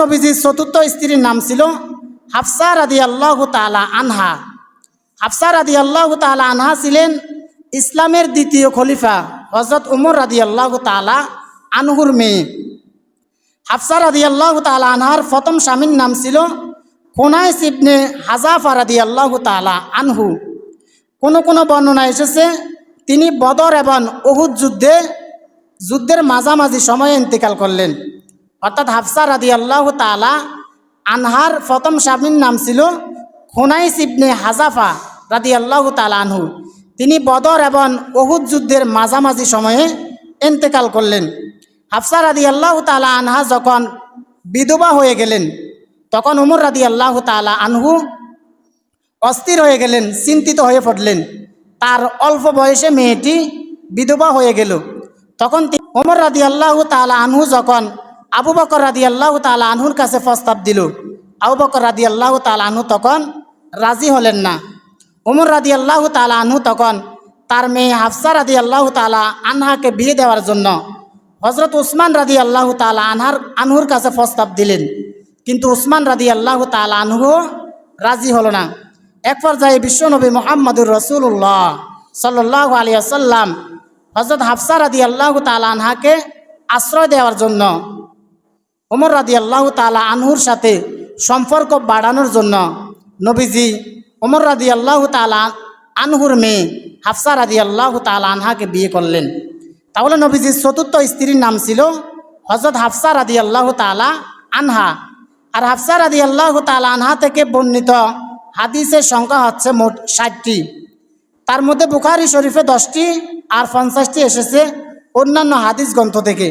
নবীজির চতুর্থ স্ত্রীর নাম ছিল হাফসা রাদি আল্লাহ তালা আনহা। হাফসা রাদি আল্লাহ তালা আনহা ছিলেন ইসলামের দ্বিতীয় খলিফা হজরত উমর রাদি আল্লাহ তালা আনহুর মেয়ে। হাফসা রাদি আল্লাহ তালা আনহার প্রথম স্বামীর নাম ছিল কোনায় সিবনে হাজাফা রাদি আল্লাহ তালা আনহু। কোনো কোনো বর্ণনা এসেছে, তিনি বদর এবং অহুদ যুদ্ধে, যুদ্ধের মাঝামাঝি সময়ে ইন্তেকাল করলেন। অর্থাৎ হাফসা রাদি আল্লাহ তালা আনহার প্রথম স্বামীর নাম ছিল খোনাই সিবনে হাজাফা রাদি আল্লাহ তালা আনহু। তিনি বদর এবং অহুদ যুদ্ধের মাঝামাঝি সময়ে ইন্তেকাল করলেন। হাফসা রাদি আল্লাহ তালা আনহা যখন বিধবা হয়ে গেলেন, তখন উমর রাদি আল্লাহ তালা আনহু অস্থির হয়ে গেলেন, চিন্তিত হয়ে পড়লেন। তার অল্প বয়সে মেয়েটি বিধবা হয়ে গেল। তখন ওমর রাদি আল্লাহ তালা আনহু যখন আবু বকর রাদি আল্লাহ তালা আনহুর কাছে প্রস্তাব দিল। আবু বকর রাদি আল্লাহ তালা আনহু তখন রাজি হলেন না। ওমর রাদি আল্লাহ তালা আনহু তখন তার মেয়ে হাফসা রাদি আল্লাহ তালা আনহাকে বিয়ে দেওয়ার জন্য হজরত উসমান রাদি আল্লাহ তালা আনহার, আনহুর কাছে প্রস্তাব দিলেন। কিন্তু উসমান রাদি আল্লাহ তালা আনহু রাজি হলো না। এক পর্যায়ে বিশ্বনবী মোহাম্মদুর রসুল্লাহ সাল্লাহ আলিয়াল্লাম হজরত হাফসা রাদি আল্লাহ তালা আনহাকে আশ্রয় দেওয়ার জন্য ওমর রাদি আল্লাহ তালা আনহুর সাথে সম্পর্ক বাড়ানোর জন্য নবীজি ওমর রাদি আল্লাহ তালা আনহুর মেয়ে হাফসা রাদি আল্লাহ তালা আনহাকে বিয়ে করলেন। তাহলে নবীজির চতুর্থ স্ত্রীর নাম ছিল হজরত হাফসা রাদি আল্লাহ তালা আনহা। আর হাফসা রাদি আল্লাহ তালা আনহা থেকে বর্ণিত হাদিসের সংখ্যা হচ্ছে মোট ষাটটি। তার মধ্যে বুখারি শরীফে দশটি আর পঞ্চাশটি এসেছে অন্যান্য হাদিস গ্রন্থ থেকে।